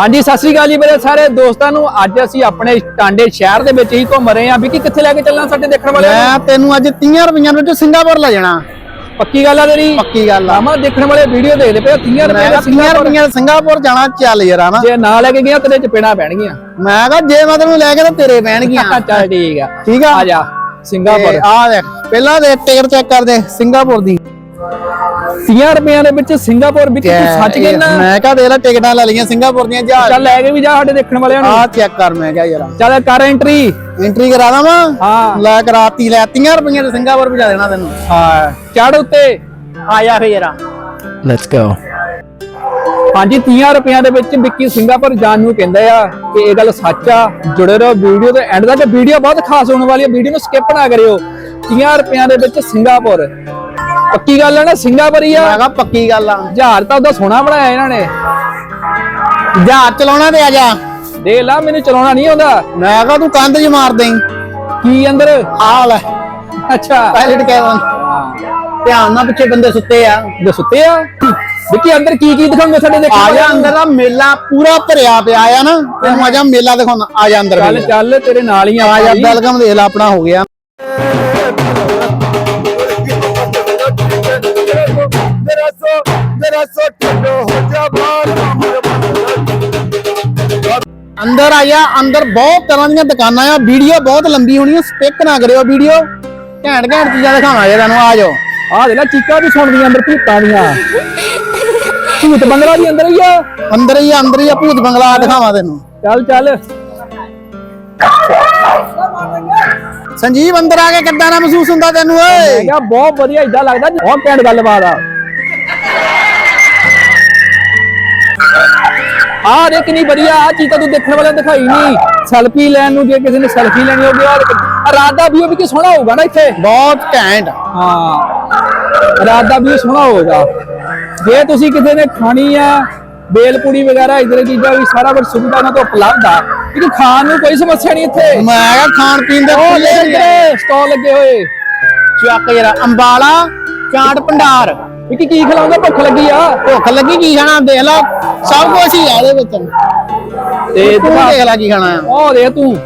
ਹਾਂਜੀ ਸਤਿ ਸ੍ਰੀ ਅਕਾਲ ਜੀ ਮੇਰੇ ਸਾਰੇ ਦੋਸਤਾਂ ਨੂੰ। ਅੱਜ ਅਸੀਂ ਆਪਣੇ ਟਾਂਡੇ ਸ਼ਹਿਰ ਦੇ ਵਿੱਚ ਹੀ ਘੁੰਮ ਰਹੇ ਹਾਂ। ਵੀ ਕਿ ਕਿੱਥੇ ਲੈ ਕੇ ਚੱਲਣਾ ਸਾਡੇ ਦੇਖਣ ਵਾਲਿਆਂ ਨੂੰ? ਮੈਂ ਤੈਨੂੰ ਅੱਜ 30 ਰੁਪਈਆਂ ਵਿੱਚ ਸਿੰਗਾਪੁਰ ਲੈ ਜਾਣਾ। ਪੱਕੀ ਗੱਲ ਆ ਤੇਰੀ? ਪੱਕੀ ਗੱਲ ਆ। ਆਮਾ ਦੇਖਣ ਵਾਲੇ ਵੀਡੀਓ ਦੇਖਦੇ ਪਏ 30 ਰੁਪਏ ਮੈਂ ਦਾ 30 ਸਿੰਗਾਪੁਰ। ਰੁਪਈਆਂ ਸਿੰਗਾਪੁਰ ਜਾਣਾ ਚੱਲ ਯਾਰ ਨਾ ਜੇ ਨਾ ਲੈ ਕੇ ਗਿਆ ਤੇਰੇ ਚਪੇੜਾ ਪੈਣਗੀਆਂ। ਮੈਂ ਕਹਾ ਜੇ ਮੈਂ ਤੈਨੂੰ ਲੈ ਕੇ ਤਾਂ ਤੇਰੇ ਪੈਣਗੀਆਂ। ਚੱਲ ਠੀਕ ਆ। ਠੀਕ ਆ? ਆ ਜਾ ਸਿੰਗਾਪੁਰ। ਆ ਦੇਖ ਪਹਿਲਾਂ ਦੇ ਟਿਕਟ ਚੈੱਕ ਕਰ ਦੇ ਸਿੰਗਾਪੁਰ ਦੀ। 30 ਰੁਪਈਆਂ ਦੇ ਵਿੱਚ ਸਿੰਗਾਪੁਰ ਵਿੱਚ ਤੂੰ ਸੱਚ ਕਹਿਣਾ ਮੈਂ ਕਹਾ ਦੇ ਲੈ ਟਿਕਟਾਂ ਲੈ ਲਈਆਂ ਸਿੰਗਾਪੁਰ ਦੀਆਂ ਜਹਾਜ਼। ਚੱਲ ਲੈ ਕੇ ਵੀ ਜਾ ਸਾਡੇ ਦੇਖਣ ਵਾਲਿਆਂ ਨੂੰ। ਆ ਚੈੱਕ ਕਰ ਮੈਂ ਕਿਹਾ ਯਾਰ। ਚੱਲ ਕਰ ਐਂਟਰੀ ਐਂਟਰੀ ਕਰਾ ਦਵਾਂ? ਹਾਂ। ਲੈ ਕਰਾਤੀ ਲੈ 30 ਰੁਪਈਆਂ ਦੇ ਸਿੰਗਾਪੁਰ ਪਹੁੰਚਾ ਦੇਣਾ ਤੈਨੂੰ। ਹਾਂ। ਚੜ ਉੱਤੇ। ਆ ਜਾ ਫੇ ਯਾਰ। ਲੈਟਸ ਗੋ ਹਾਂਜੀ 30 ਰੁਪਈਆਂ ਦੇ ਵਿੱਚ ਵਿੱਕੀ ਸਿੰਗਾਪੁਰ ਜਾਣ ਨੂੰ ਕਹਿੰਦਾ ਆ ਕਿ ਇਹ ਗੱਲ ਸੱਚ ਆ। ਜੁੜੇ ਰਹੋ ਵੀਡੀਓ ਦੇ ਐਂਡ ਤੱਕ। ਵੀਡੀਓ ਬਹੁਤ ਖਾਸ ਹੋਣ ਵਾਲੀ ਹੈ ਵੀਡੀਓ ਨੂੰ ਸਕਿਪ ਨਾ ਕਰਿਓ। 30 ਰੁਪਈਆਂ ਦੇ ਵਿੱਚ ਸਿੰਗਾਪੁਰ। ਪੱਕੀ ਗੱਲ ਹੈ ਨਾ ਸਿੰਗਾਪੁਰ ਆ। ਮੈਂ ਕਹਾ ਪੱਕੀ ਗੱਲ ਆ। ਜਹਾਜ਼ ਤਾਂ ਉਹਦਾ ਸੋਹਣਾ ਬਣਾਇਆ ਇਹਨਾਂ ਨੇ। ਜਹਾਜ਼ ਚਲਾਉਣਾ ਤੇ ਆ ਜਾ। ਦੇ ਲਾ ਮੈਨੂੰ ਚਲਾਉਣਾ ਨਹੀਂ ਆਉਂਦਾ। ਮੈਂ ਕਹਾ ਤੂੰ ਕੰਧ 'ਚ ਮਾਰ ਦੇਂ ਕੀ ਅੰਦਰ? ਆ ਲੈ। ਅੱਛਾ। ਪਾਇਲਟ ਕੈਬਨ ਧਿਆਨ ਨਾਲ ਪਿੱਛੇ ਬੰਦੇ ਸੁੱਤੇ ਆ। ਦੇ ਸੁੱਤੇ ਆ? ਵਿੱਕੀ ਅੰਦਰ ਕੀ ਕੀ ਦਿਖਾਉਂਗੇ ਸਾਡੇ ਦੇਖਣ ਆ ਜਾ? ਅੰਦਰ ਦਾ ਮੇਲਾ ਪੂਰਾ ਭਰਿਆ ਪਿਆ ਆ ਨਾ। ਤੈਨੂੰ ਆ ਜਾ ਮੇਲਾ ਦਿਖਾਉਣਾ। ਆ ਜਾ ਅੰਦਰ ਚੱਲ ਮੇਲਾ। ਚੱਲ ਤੇਰੇ ਨਾਲ ਹੀ ਆ ਜਾ। ਵੈਲਕਮ ਦੇਖ ਲੈ ਆਪਣਾ ਹੋ ਗਿਆ। ਅੰਦਰ ਆਇਆ ਅੰਦਰ ਬਹੁਤ ਤਰ੍ਹਾਂ ਦੀਆਂ ਦੁਕਾਨਾਂ ਆ ਵੀਡੀਓ ਬਹੁਤ ਲੰਬੀ ਹੋਣੀ ਆ ਸਪਿਕ ਨਾ ਕਰਿਓ ਵੀਡੀਓ। ਘੈਂਟ ਘੈਂਟ ਚੀਜ਼ਾਂ ਦਿਖਾਵਾਂ ਜੇ ਤੁਹਾਨੂੰ ਆ ਜਾਓ। ਆ ਦੇ ਲੈ ਚੀਕਾਂ ਵੀ ਸੁਣਦੀਆਂ ਅੰਦਰ ਭੂਤਾਂ ਦੀਆਂ। ਭੂਤ ਬੰਗਲਾ ਵੀ ਅੰਦਰ ਹੀ ਆ। ਅੰਦਰ ਹੀ ਆ, ਅੰਦਰ ਹੀ ਆ ਭੂਤ ਬੰਗਲਾ ਦਿਖਾਵਾਂ ਤੈਨੂੰ। ਚੱਲ ਚੱਲ। ਸੰਜੀਵ ਅੰਦਰ ਆ ਕੇ ਕਿੱਦਾਂ ਦਾ ਮਹਿਸੂਸ ਹੁੰਦਾ ਤੈਨੂੰ ਮੈਂ ਓਏ ਕਿਹਾ ਬਹੁਤ ਵਧੀਆ ਇਦਾਂ ਲੱਗਦਾ ਬਹੁਤ ਘੈਂਟ ਗੱਲਬਾਤ ਆ। ਆ ਦੇਖ ਕਿੰਨੀ ਵਧੀਆ ਆ ਚੀਜ਼ ਤਾਂ ਤੂੰ ਦੇਖਣ ਵਾਲਿਆਂ ਦਿਖਾਈ ਨਹੀਂ। ਸੈਲਫੀ ਲੈਣ ਨੂੰ ਜੇ ਕਿਸੇ ਨੇ ਸੈਲਫੀ ਲੈਣੀ ਹੋਵੇ ਆ ਰਾਤ ਦਾ ਵੀਊ ਵੀ ਕਿ ਸੋਹਣਾ ਹੋਊਗਾ ਨਾ ਇੱਥੇ? ਬਹੁਤ ਘੈਂਟ। ਹਾਂ ਰਾਤ ਦਾ ਵੀ ਸੋਹਣਾ ਹੋਵੇਗਾ ਜੇ ਤੁਸੀਂ ਕਿਸੇ ਨੇ ਖਾਣੀ ਆ ਬੇਲਪੂੜੀ ਵਗੈਰਾ ਇਧਰ ਚੀਜ਼ਾਂ ਵੀ ਸਾਰਾ ਕੁਝ ਸੁਵਿਧਾ ਉਹਨਾਂ ਤੋਂ ਉਪਲਬਧ ਆ। ਕਿ ਖਾਣ ਨੂੰ ਕੋਈ ਸਮੱਸਿਆ ਨਹੀਂ ਇੱਥੇ। ਮੈਂ ਕਿਹਾ ਖਾਣ ਪੀਣ ਦੇ ਖੁੱਲੇ। ਸਟਾਲ ਲੱਗੇ ਹੋਏ। ਚੱਕ ਜਰਾ ਅੰਬਾਲਾ ਚਾਟ ਭੰਡਾਰ। ਵੀ ਕੀ ਕੀ ਖਿਲਾਉਂਦਾ? ਭੁੱਖ ਲੱਗੀ ਆ। ਭੁੱਖ ਲੱਗੀ ਕੀ ਖਾਣਾ? ਦੇਖ ਲੈ। ਸਭ ਕੁਝ ਹੀ ਆ ਇਹਦੇ ਵਿੱਚ। ਤੇ ਤੂੰ ਦਿਖਾ- ਲੈ ਕੀ ਖਾਣਾ ਆ। ਉਹ ਦੇ ਤੂੰ।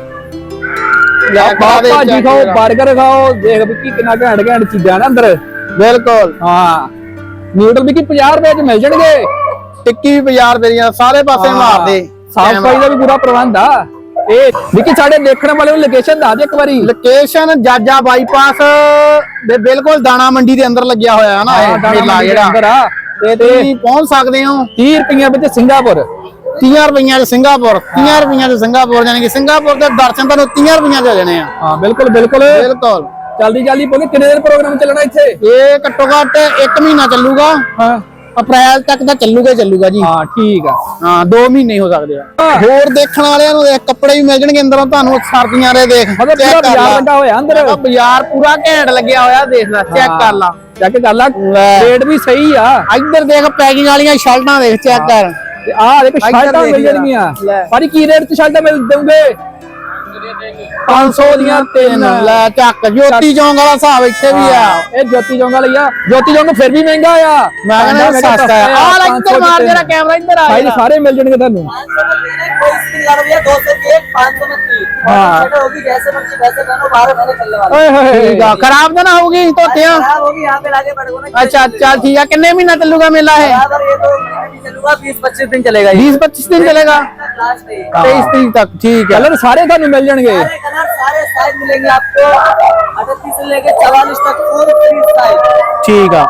ਲੈ ਖਾ ਦੇ। ਭਾਜੀ ਖਾਓ। 버ਗਰ ਖਾਓ। ਦੇਖ ਵੀ ਕੀ ਕਿੰਨਾ ਘੈਂਟ ਘੈਂਟ ਚੀਜ਼ਾਂ ਨੇ ਅੰਦਰ। ਬਿਲਕੁਲ। ਹਾਂ। ਨਿਊਡਲ ਵੀ ਕੀ 50 ਰੁਪਏ ਚ ਮਿਲ ਜਾਣਗੇ? ਟਿੱਕੀ ਵੀ ਬਾਜ਼ਾਰ ਮੇਰੀਆਂ ਸਾਰੇ ਪਾਸੇ ਮਾਰ ਦੇ ਸਾਫ਼ ਸਫ਼ਾਈ ਦਾ ਵੀ ਪੂਰਾ ਪ੍ਰਬੰਧ ਆ। ਇਹ ਵਿੱਕੀ ਸਾਡੇ ਦੇਖਣ ਵਾਲੇ ਨੂੰ ਲੋਕੇਸ਼ਨ ਦੱਸ ਦੇ ਇੱਕ ਵਾਰੀ। ਲੋਕੇਸ਼ਨ ਜਾਜਾ ਬਾਈਪਾਸ ਦੇ ਬਿਲਕੁਲ ਦਾਣਾ ਮੰਡੀ ਦੇ ਅੰਦਰ ਲੱਗਿਆ ਹੋਇਆ ਹੈ ਨਾ ਇਹ ਮੇਲਾ ਦੇ ਜਿਹੜਾ। ਤੇ ਤੁਸੀਂ ਪਹੁੰਚ ਸਕਦੇ ਹੋ। 30 ਰੁਪਈਆ ਵਿੱਚ ਸਿੰਗਾਪੁਰ। 30 ਰੁਪਈਆਂ ਚ ਸਿੰਗਾਪੁਰ 30 ਰੁਪਈਆਂ ਚ ਸਿੰਗਾਪੁਰ ਯਾਨੀ ਕਿ ਸਿੰਗਾਪੁਰ ਦੇ ਦਰਸ਼ਨ ਤੁਹਾਨੂੰ 30 ਰੁਪਈਆਂ ਹੋ ਜਾਣੇ ਆ। ਹਾਂ ਬਿਲਕੁਲ ਬਿਲਕੁਲ। ਬਿਲਕੁਲ। ਜਲਦੀ ਜਲਦੀ ਬੋਲੇ ਕਿੰਨੇ ਦਿਨ ਪ੍ਰੋਗਰਾਮ ਚੱਲਣਾ ਇੱਥੇ? ਇਹ ਘੱਟੋ ਘੱਟ 1 ਮਹੀਨਾ ਚੱਲੂਗਾ। ਹਾਂ। ਅਪ੍ਰੈਲ ਤੱਕ ਤਾਂ ਚੱਲੂਗਾ ਹੀ ਚੱਲੂਗਾ ਜੀ। ਹਾਂ ਠੀਕ ਆ। ਹਾਂ 2 ਮਹੀਨੇ ਹੋ ਸਕਦੇ ਆ। ਹੋਰ ਦੇਖਣ ਵਾਲਿਆਂ ਨੂੰ ਦੇਖ ਕੱਪੜੇ ਵੀ ਮਿਲ ਜਾਣਗੇ ਅੰਦਰੋਂ ਤੁਹਾਨੂੰ ਸਰਦੀਆਂ ਦੇ ਦੇਖ ਮਤਲਬ ਪੂਰਾ ਕਰ ਲਾ। ਲੱਗਾ ਹੋਇਆ ਅੰਦਰ? ਬਾਜ਼ਾਰ ਪੂਰਾ ਘੈਂਟ ਲੱਗਿਆ ਹੋਇਆ ਦੇਖ ਲੈ ਚੈੱਕ ਕਰ ਲਾ। ਚੈੱਕ ਕਰ ਲਾ ਲੈ। ਰੇਟ ਵੀ ਸਹੀ ਆ। ਇੱਧਰ ਦੇਖ ਪੈਕਿੰਗ ਵਾਲੀਆਂ ਸ਼ਰਟਾਂ ਦੇਖ ਚੈੱਕ ਕਰ। ਤੇ ਆਹ ਦੇਖ ਸ਼ਰਟਾਂ ਮਿਲ। ਜਾਣਗੀਆਂ। ਪਰ ਕੀ ਰੇਟ ਤੇ ਸ਼ਰਟਾਂ ਮਿਲ ਦੇਉਂਗੇ 500 ਦੀਆਂ ਤਿੰਨ ਲੈ ਚੱਕ ਜੋਤੀ ਚੌਂਕ ਵਾਲਾ ਹਿਸਾਬ ਇੱਥੇ ਵੀ ਆ ਇਹ ਜੋਤੀ ਜੋਂਗਾ ਲਈ ਆ ਜੋਤੀ ਜੋਂਗ ਫਿਰ ਵੀ ਮਹਿੰਗਾ ਆ ਮੈਂ ਕਹਿੰਦਾ ਸਸਤਾ ਆ ਆ ਲੈ ਇੱਧਰ ਮਾਰ ਜਿਹੜਾ ਕੈਮਰਾ ਇੱਧਰ ਆ ਭਾਈ ਜਿਹੜਾ। ਸਾਰੇ ਮਿਲ ਜਾਣਗੇ ਤੁਹਾਨੂੰ कोई स्किन लगा भैया दो सौ की एक पाँच सौ में तीन हाँ। बेटर होगी जैसे मर्जी वैसे बनो बारह महीने चलने वाला ਓਏ ਹੋਏ ਠੀਕ ਆ ਖਰਾਬ ਤਾਂ ਨਾ ਹੋਊਗੀ ਧੋਤਿਆਂ खराब होगी यहाँ पे लाके पड़ेगा ना ਅੱਛਾ ਚੱਲ ਠੀਕ ਆ ਕਿੰਨੇ ਮਹੀਨਾ ਚੱਲੂਗਾ ਮੇਲਾ ਇਹ बराबर ये तो महीने भी चलूंगा बीस पच्चीस दिन चलेगा ये 20 25 ਦਿਨ ਚੱਲੇਗਾ लास्ट है ये। 23 ਤਰੀਕ ਤੱਕ ਠੀਕ ਹੈ ਕਲਰ ਸਾਰੇ ਤੁਹਾਨੂੰ ਮਿਲ ਜਾਣਗੇ सारे कलर सारे साइज मिलेंगे आपको अड़तीस से लेके चवालीस तक फुल फ्री साइज ਠੀਕ ਆ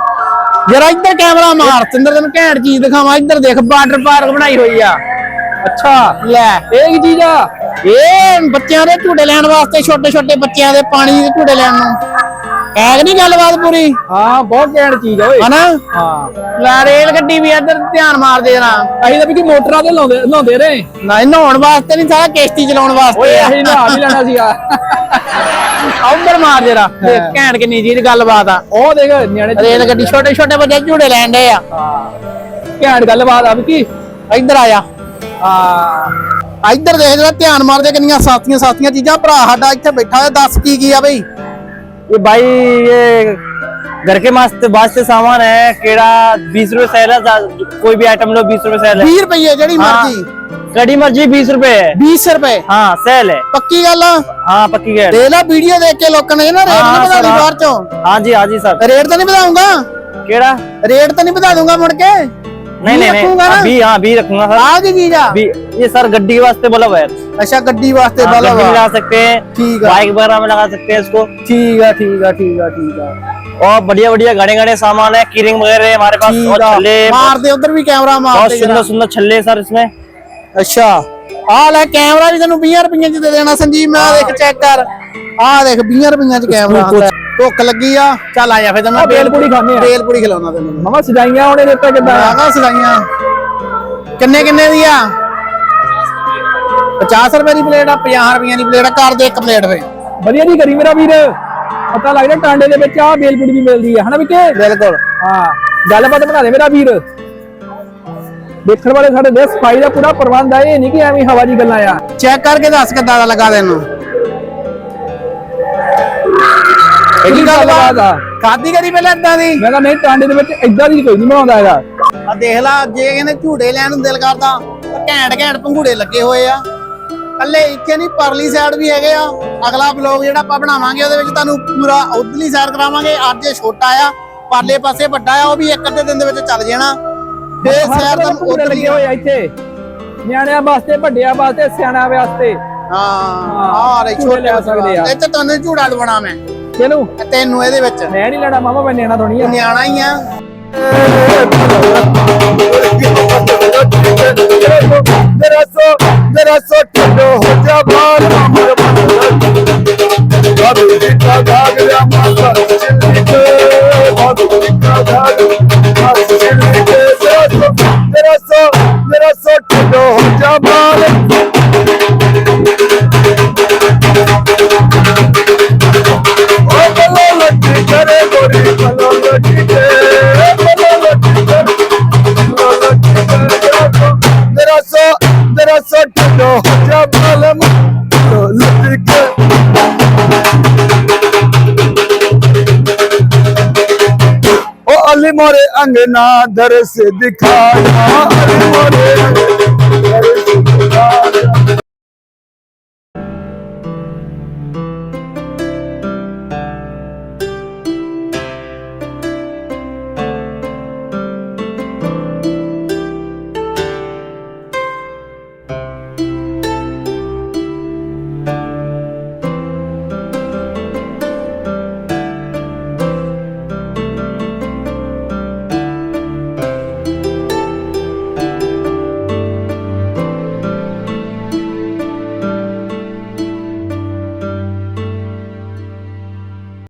ਜਰਾ ਇੱਧਰ ਕੈਮਰਾ ਮਾਰ ਸਿੰਦਰ ਤੈਨੂੰ ਘੈਂਟ ਚੀਜ਼ ਦਿਖਾਵਾਂ ਇੱਧਰ ਦੇਖ ਬਾਰਡਰ ਪਾਰਕ ਬਣਾਈ ਹੋਈ ਆ ਅੱਛਾ ਲੈ ਇਹ ਕੀ ਚੀਜ਼ ਆ ਇਹ ਬੱਚਿਆਂ ਦੇ ਝੂਟੇ ਲੈਣ ਵਾਸਤੇ ਛੋਟੇ ਛੋਟੇ ਬੱਚਿਆਂ ਦੇ ਪਾਣੀ ਦੇ ਝੂਟੇ ਲੈਣ ਨੂੰ ਕਹਿ ਨਹੀਂ ਗੱਲਬਾਤ ਪੂਰੀ? ਹਾਂ ਬਹੁਤ ਘੈਂਟ ਚੀਜ਼ ਆ ਓਏ। ਹਨਾ? ਹਾਂ। ਲੈ ਰੇਲ ਗੱਡੀ ਵੀ ਇੱਧਰ ਧਿਆਨ ਮਾਰ ਦੇ ਜਰਾ। ਅਸੀਂ ਤਾਂ ਵੀ ਮੋਟਰਾਂ ਤੇ ਲਾਉਂਦੇ ਲਾਉਂਦੇ ਰਹੇ। ਨਹੀਂ ਨਹਾਉਣ ਵਾਸਤੇ ਨਹੀਂ ਸਾਰਾ ਕਿਸ਼ਤੀ ਚਲਾਉਣ ਓਏ ਵਾਸਤੇ ਆ। ਅਸੀਂ ਨਹਾ ਵੀ ਲੈਣਾ ਸੀਗਾ। ਉੱਧਰ ਮਾਰ ਜਰਾ। ਦੇਖ ਘੈਂਟ ਕਿੰਨੀ ਚੀਜ਼ ਗੱਲਬਾਤ ਆ। ਉਹ ਦੇਖ ਨਿਆਣੇ ਰੇਲ ਗੱਡੀ ਛੋਟੇ ਛੋਟੇ ਬੱਚੇ ਝੂਟੇ ਲੈਣ ਦੇ ਆ। ਘੈਂਟ ਗੱਲਬਾਤ ਆ ਵੀ ਕੀ? ਇੱਧਰ ਆ ਜਾ। ਹਾਂ। ਇੱਧਰ ਦੇਖ ਜਰਾ ਧਿਆਨ ਮਾਰ ਦੇ ਕਿੰਨੀਆਂ ਸਾਥੀਆਂ ਸਾਥੀਆਂ। ਚੀਜ਼ਾਂ ਭਰਾ ਸਾਡਾ ਇੱਥੇ ਬੈਠਾ ਹੋਇਆ ਦੱਸ ਕੀ ਕੀ ਆ ਬਈ? ये भाई ये घर के वास्ते वास्ते सामान है केड़ा बीस रुपए सेल है जा- कोई भी आइटम लो बीस रुपए सेल है 20 ਰੁਪਏ ਜਿਹੜੀ हाँ, ਮਰਜ਼ੀ कड़ी मर्जी बीस रुपए है 20 ਰੁਪਏ हाँ सेल है ਪੱਕੀ ਗੱਲ ਆ हाँ पक्की है ਦੇ ਲਾ ਵੀਡੀਓ ਦੇਖ ਕੇ ਲੋਕਾਂ ਨੇ ਨਾ ਰੇਟ ਹਾਂ, ਨਹੀਂ ਵਧਾਉਣੀ ਸਰ, ਬਾਹਰ ਚੋਂ हाँ जी हाँ जी सर ਰੇਟ ਤਾਂ ਨਹੀਂ ਵਧਾਉਂਗਾ केड़ा ਰੇਟ ਤਾਂ ਨਹੀਂ ਵਧਾ ਦੂੰਗਾ ਮੁੜ ਕੇ नहीं नहीं रखूंगा नहीं ना? अभी हाँ भी रखूंगा सर ਆ ਕੀ ਚੀਜ਼ ਆ अभी ये सर गड्डी के वास्ते बोला हुआ है ਅੱਛा ਗੱਡੀ ਵਾਸਤੇ हाँ, ਬਲਬ गड्डी में ਆ लगा सकते हैं ठीक है। बाइक वगैरह में लगा सकते हैं इसको ਠੀਕ ਆ ਠੀਕ ਆ ਠੀਕ ਆ ਠੀਕ ਆ और बढ़िया बढ़िया घने घने सामान है कीरिंग वगैरह है हमारे पास ਠੀਕ और ਆ छल्ले ਮਾਰ ਦੇ ਉਧਰ ਵੀ ਕੈਮਰਾ ਮਾਰ बहुत ਦੇ सुंदर ਜਰਾ। सुंदर छल्ले सर इसमें ਅੱਛਾ ਆ ਲੈ ਕੈਮਰਾ ਵੀ ਤੈਨੂੰ 20 ਰੁਪਈਆਂ ਚ ਦੇ ਦੇਣਾ ਸੰਜੀਵ ਮੈਂ ਆਹ ਦੇਖ ਚੈੱਕ ਕਰ ਆ ਦੇਖ 20 ਰੁਪਈਆਂ ਚ ਕੈਮਰਾ ਆਉਂਦਾ ਹੈ। ਭੁੱਖ ਲੱਗੀ ਆ ਚੱਲ ਆ ਜਾ ਫਿਰ ਤੈਨੂੰ ਆ ਬੇਲ ਪੂੜੀ ਖਾਂਦੇ ਆ। ਬੇਲ ਪੂੜੀ ਖਿਲਾਉਣਾ ਤੈਨੂੰ ਮਮਾ ਸਜਾਈਆਂ ਉਹਨੇ ਦਿੱਤਾ ਕਿੱਦਾਂ। ਆਗਾ ਸਗਾਈਆਂ ਕਿੰਨੇ ਕਿੰਨੇ ਦੀ ਆ? 50 ਰੁਪਏ ਦੀ ਪਲੇਟ ਆ 50 ਰੁਪਈਆਂ ਦੀ ਪਲੇਟ ਆ ਕਰ ਦੇ ਇੱਕ ਪਲੇਟ ਵੇ ਵਧੀਆ ਜੀ ਕਰੀ ਮੇਰਾ ਵੀਰ। ਪਤਾ ਲੱਗਦਾ ਟਾਂਡੇ ਦੇ ਵਿੱਚ ਆ ਬੇਲ ਪੂੜੀ ਵੀ ਮਿਲਦੀ ਆ ਹਨਾ ਵਿੱਕੇ ਬਿਲਕੁਲ। ਹਾਂ ਗੱਲਬਾਤ ਬਣਾ ਦੇ ਮੇਰਾ ਵੀਰ। ਦੇਖਣ ਵਾਲੇ ਸਾਡੇ ਦੇ ਸਫ਼ਾਈ ਦਾ ਪੂਰਾ ਪ੍ਰਬੰਧ ਆ ਇਹ ਨਹੀਂ ਕਿ ਐਵੇਂ ਹਵਾ ਦੀ ਗੱਲਾਂ ਆ। ਚੈੱਕ ਕਰਕੇ ਦੱਸ ਕਿੱਦਾਂ ਦਾ ਲੱਗਾ ਤੈਨੂੰ? ਕੀ ਗੱਲਬਾਤ ਆ? ਖਾਦੀ ਕਰੀ ਪਹਿਲਾਂ ਏਦਾਂ ਦੀ? ਮੈਂ ਕਿਹਾ ਨਹੀਂ ਟਾਂਡੇ ਦੇ ਵਿੱਚ ਏਦਾਂ ਦੀ ਕੋਈ ਨਹੀਂ ਬਣਾਉਂਦਾ ਹੈਗਾ। ਆ ਦੇਖ ਲਾ ਜੇ ਕਹਿੰਦੇ ਝੂੜੇ ਲੈਣ ਨੂੰ ਦਿਲ ਕਰਦਾ ਤਾਂ ਘੈਂਟ ਘੈਂਟ ਪੰਘੂੜੇ ਲੱਗੇ ਹੋਏ ਆ। ਕੱਲੇ ਇੱਥੇ ਨਹੀਂ ਪਰਲੀ ਸਾਈਡ ਵੀ ਹੈਗੇ ਆ। ਅਗਲਾ ਬਲੌਗ ਜਿਹੜਾ ਆਪਾਂ ਬਣਾਵਾਂਗੇ ਉਹਦੇ ਵਿੱਚ ਤੁਹਾਨੂੰ ਪੂਰਾ ਉਧਰਲੀ ਸਾਈਡ ਕਰਾਵਾਂਗੇ। ਅੱਜ ਇਹ ਛੋਟਾ ਆ ਪਰਲੇ ਪਾਸੇ ਵੱਡਾ ਆ ਉਹ ਵੀ ਇੱਕ ਅੱਧੇ ਦਿਨ ਦੇ ਵਿੱਚ ਚੱਲ ਜਾਣਾ। ਹਰ ਸਾਈਡ ਤੁਹਾਨੂੰ ਘੂੜੇ ਉਧਰਲੀ ਲੱਗੇ ਹੋਏ ਆ ਇੱਥੇ। ਨਿਆਣਿਆਂ ਵਾਸਤੇ ਵੱਡਿਆਂ ਵਾਸਤੇ ਸਿਆਣਿਆਂ ਵਾਸਤੇ। ਹਾਂ ਆ ਰੇ ਛੋਟੇ ਸਕਦੇ ਆ। ਤੇ ਤੁਹਾਨੂੰ ਝੂੜਾ ਲਵਾਉਣਾ ਮੈਂ। ਕਿਹਨੂੰ? ਤੈਨੂੰ ਇਹਦੇ ਵਿੱਚ। ਮੈਂ ਨਹੀਂ ਲੜਾ ਮਾਮਾ ਮੈਂ ਨਿਆਣਾ ਥੋੜੀ ਨਿਆਣਾ ਹੀ ਆ। ਮੇਰਾ ਸੋ ਮੇਰਾ ਸੋ ਟੱਡੋ ਹੋ ਜਾ ਬਾਲ ਮਾਮਾ ਬਾਬੂ ਜੀ ਦਾ ਦਾਗ ਲਿਆ ਮਾਤਾ ਚਿੱਲੀ ਤੇ ਬਾਬੂ ਜੀ ਦਾ ਦਾਗ ਮਾਤਾ ਚਿੱਲੀ ਤੇ ਮੇਰਾ ਸੋ ਮੇਰਾ ਸੋ ਟੱਡੋ ਹੋ ਜਾ ਬਾਲ अली मोरे अंगना दर से दिखाया अली मोरे अंगना